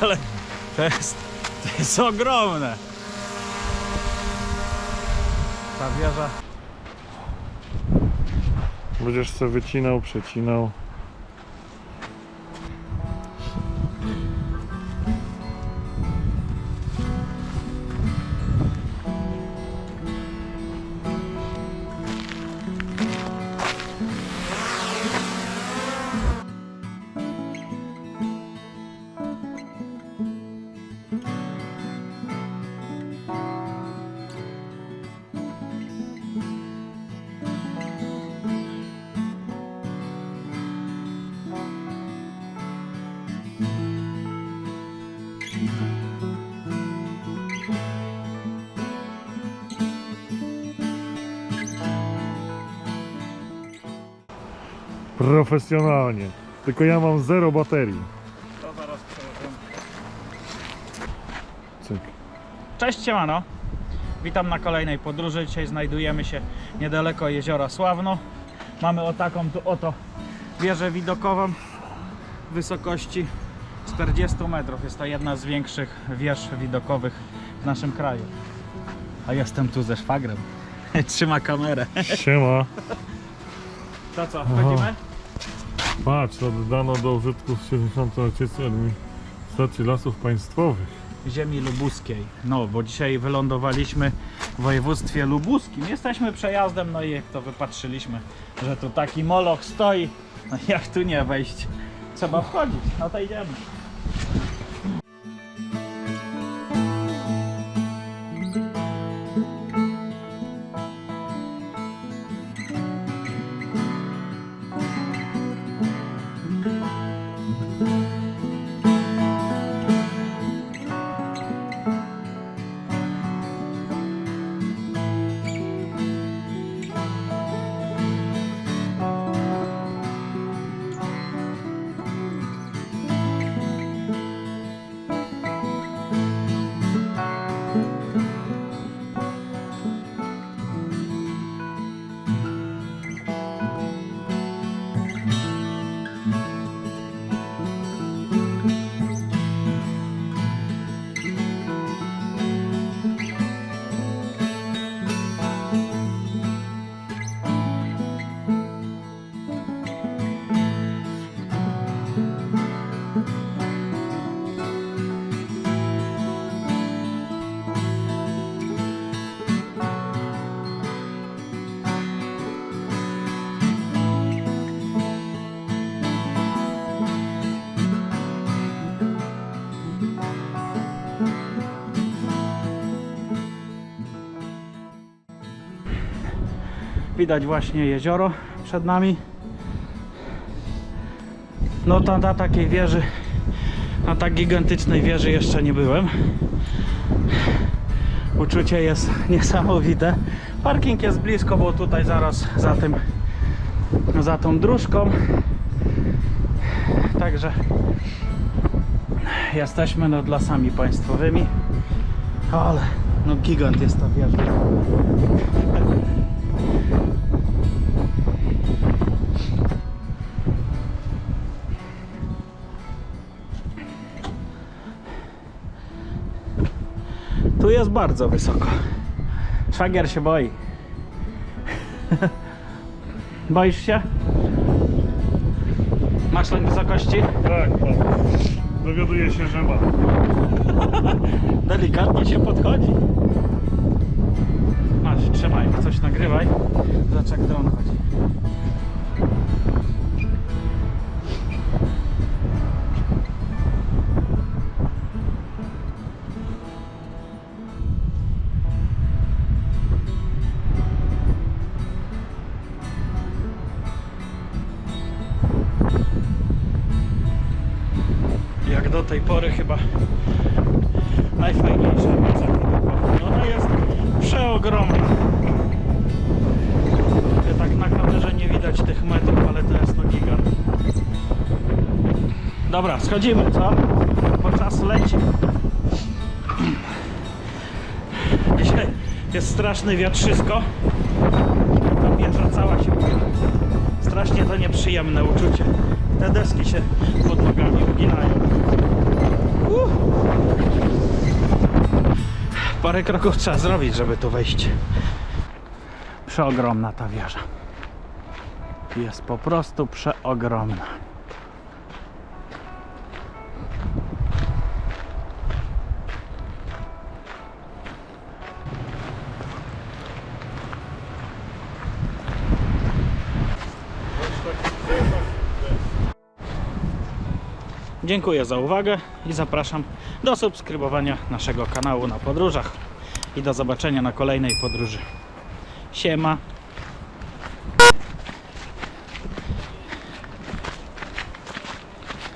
ale to jest, to jest ogromne. Ta wieża Będziesz sobie wycinał, przecinał. Profesjonalnie. Tylko ja mam zero baterii. to zaraz. Cyk. Cześć siemano. Witam na kolejnej podróży. Dzisiaj znajdujemy się niedaleko jeziora Sławno. Mamy o taką tu oto wieżę widokową wysokości 40 metrów. Jest to jedna z większych wież widokowych w naszym kraju. A jestem tu ze szwagrem. Trzyma kamerę. Siema. To co, wchodzimy? Patrz, oddano do użytku w 60. rocznicę administracji lasów państwowych. ziemi lubuskiej. No, bo dzisiaj wylądowaliśmy w województwie lubuskim. Jesteśmy przejazdem, no i jak to wypatrzyliśmy, że tu taki moloch stoi. No jak tu nie wejść? Trzeba wchodzić. No to idziemy. Widać właśnie jezioro przed nami. No to na takiej wieży, na tak gigantycznej wieży jeszcze nie byłem. Uczucie jest niesamowite. Parking jest blisko, bo tutaj zaraz za tym, za tą dróżką. Także jesteśmy nad lasami państwowymi. Ale no gigant jest ta wieża. Tu jest bardzo wysoko. Szwagier się boi. Boisz się? Masz lęk wysokości? Tak, no. Dowiaduję się, że ma. Delikatnie się podchodzi. Masz, trzymaj, coś nagrywaj. Zobacz jak dron chodzi. Jak do tej pory chyba najfajniejsza wieża widokowa. Ona jest przeogromna. Tak na kamerze nie widać tych metrów, ale to jest no gigant. Dobra, schodzimy, co? Bo czas leci. Dzisiaj jest straszny wiatrzysko. Ta wieża cała się ugiera. Strasznie to nieprzyjemne uczucie. Te deski się pod nogami uginają. Uh. Parę kroków trzeba zrobić, żeby tu wejść. Przeogromna ta wieża. Jest po prostu przeogromna. Dziękuję za uwagę i zapraszam do subskrybowania naszego kanału na podróżach i do zobaczenia na kolejnej podróży. Siema.